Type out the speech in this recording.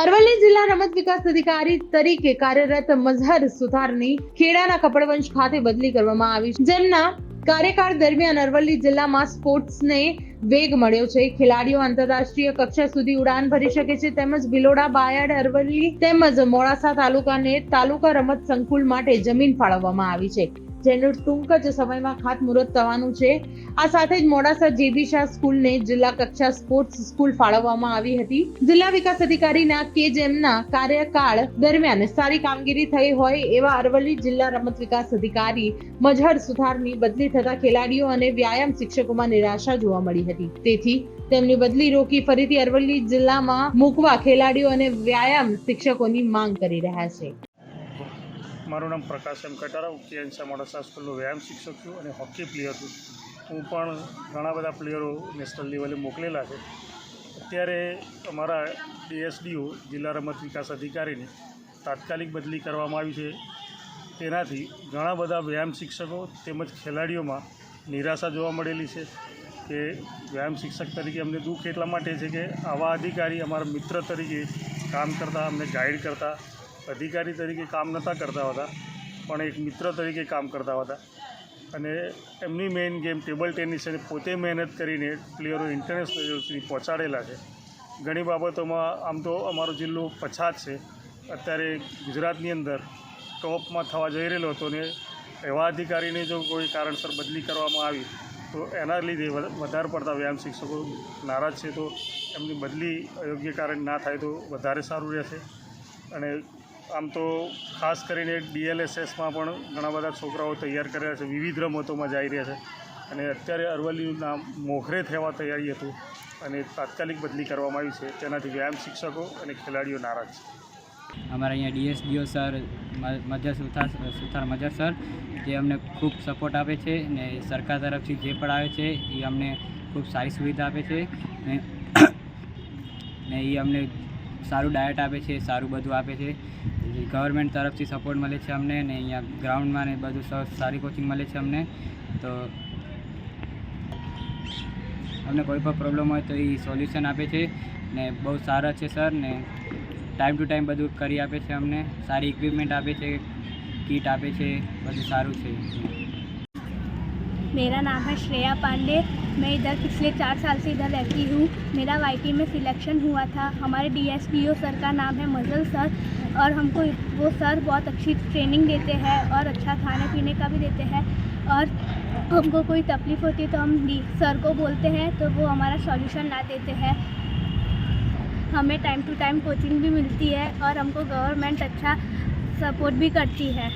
અરવલ્લી જિલ્લા રમત વિકાસ અધિકારી તરીકે કાર્યરત મઝહર સુથારની ખેડાના કપડવંશ ખાતે બદલી કરવામાં આવી છે, જેમના કાર્યકાળ દરમિયાન અરવલ્લી જિલ્લામાં સ્પોર્ટ્સને વેગ મળ્યો છે. ખેલાડીઓ આંતરરાષ્ટ્રીય કક્ષા સુધી ઉડાન ભરી શકે છે. તેમજ ભિલોડા બાયડ, અરવલ્લી તેમજ મોડાસા તાલુકાને તાલુકા રમત સંકુલ માટે જમીન ફાળવવામાં આવી છે. જેનું ટૂંક જ સમયમાં ખાતમુહૂર્ત થવાનું છે. આ સાથે જ મોડાસા જેબી શાહ સ્કૂલને જિલ્લા કક્ષા સ્પોર્ટ્સ સ્કૂલ ફાળવવામાં આવી હતી. જિલ્લા વિકાસ અધિકારીના કે જેમના કાર્યકાળ દરમિયાન સારી કામગીરી થઈ હોય એવા અરવલ્લી જિલ્લા રમત વિકાસ અધિકારી મજહર સુથારની બદલી થતા ખેલાડીઓ અને વ્યાયામ શિક્ષકોમાં નિરાશા જોવા મળી હતી. તેથી તેમની બદલી રોકી ફરીથી અરવલ્લી જિલ્લામાં મૂકવા ખેલાડીઓ અને વ્યાયામ શિક્ષકોની માંગ કરી રહ્યા છે. મારું નામ પ્રકાશ એમ કટારા, હું કેએનસા મોડાસા સ્કૂલનો વ્યાયામ શિક્ષક છું અને હોકી પ્લેયર છું. હું પણ ઘણા બધા પ્લેયરો નેશનલ લેવલે મોકલેલા છે. અત્યારે અમારા ડીએસડીઓ જિલ્લા રમત વિકાસ અધિકારીની તાત્કાલિક બદલી કરવામાં આવી છે. તેનાથી ઘણા બધા વ્યાયામ શિક્ષકો તેમજ ખેલાડીઓમાં નિરાશા જોવા મળેલી છે કે વ્યાયામ શિક્ષક તરીકે અમને દુઃખ એટલા માટે છે કે આવા અધિકારી અમારા મિત્ર તરીકે કામ કરતા, અમને ગાઈડ કરતા અધિકારી તરીકે કામ નહોતા કરતા હતા, પણ એક મિત્ર તરીકે કામ કરતા હતા. અને એમની મેઇન ગેમ ટેબલ ટેનિસ અને પોતે મહેનત કરીને પ્લેયરો ઇન્ટરનેશનલ લેવલ સુધી પહોંચાડેલા છે. ઘણી બાબતોમાં આમ તો અમારો જિલ્લો પછાત છે. અત્યારે ગુજરાતની અંદર ટોપમાં થવા જઈ રહેલો હતો ને એવા અધિકારીને જો કોઈ કારણસર બદલી કરવામાં આવી, તો એના લીધે વધારે પડતા વ્યાયામ શિક્ષકો નારાજ છે. તો એમની બદલી અયોગ્ય કારણ ના થાય તો વધારે સારું રહેશે. અને આમ તો ખાસ કરીને ડીએલએસએસમાં પણ ઘણા બધા છોકરાઓ તૈયાર કર્યા છે, વિવિધ રમતોમાં જઈ રહ્યા છે. અને અત્યારે અરવલ્લીનું નામ મોખરે થવા તૈયારી હતું અને તાત્કાલિક બદલી કરવામાં આવી છે. તેનાથી વ્યાયામ શિક્ષકો અને ખેલાડીઓ નારાજ છે. અમારા અહીંયા ડીએસડીઓ સર મજા સુથાર સુથાર મજર સર, જે અમને ખૂબ સપોર્ટ આપે છે ને સરકાર તરફથી જે પણ આવે છે, એ અમને ખૂબ સારી સુવિધા આપે છે. ને એ અમને સારું ડાયટ આપે છે, સારું બધું આપે છે. ગવર્મેન્ટ તરફથી સપોર્ટ મળે છે અમને ને અહીંયા ગ્રાઉન્ડમાં ને બધું સારી કોચિંગ મળે છે અમને. તો અમને કોઈ પણ પ્રોબ્લેમ હોય તો એ સોલ્યુશન આપે છે ને બહુ સારા છે સર ને ટાઈમ ટુ ટાઈમ બધું કરી આપે છે અમને. સારી ઇક્વિપમેન્ટ આપે છે કીટ આપે છે, બધું સારું છે. मेरा नाम है श्रेया पांडे। मैं इधर पिछले चार साल से इधर रहती हूँ। मेरा वाई में सिलेक्शन हुआ था। हमारे डीएसपीओ सर का नाम है मजल सर और हमको वो सर बहुत अच्छी ट्रेनिंग देते हैं और अच्छा खाने पीने का भी देते हैं और हमको कोई तकलीफ़ होती है तो हम सर को बोलते हैं तो वो हमारा सॉल्यूशन ला देते हैं। हमें टाइम टू टाइम कोचिंग भी मिलती है और हमको गवर्नमेंट अच्छा सपोर्ट भी करती है।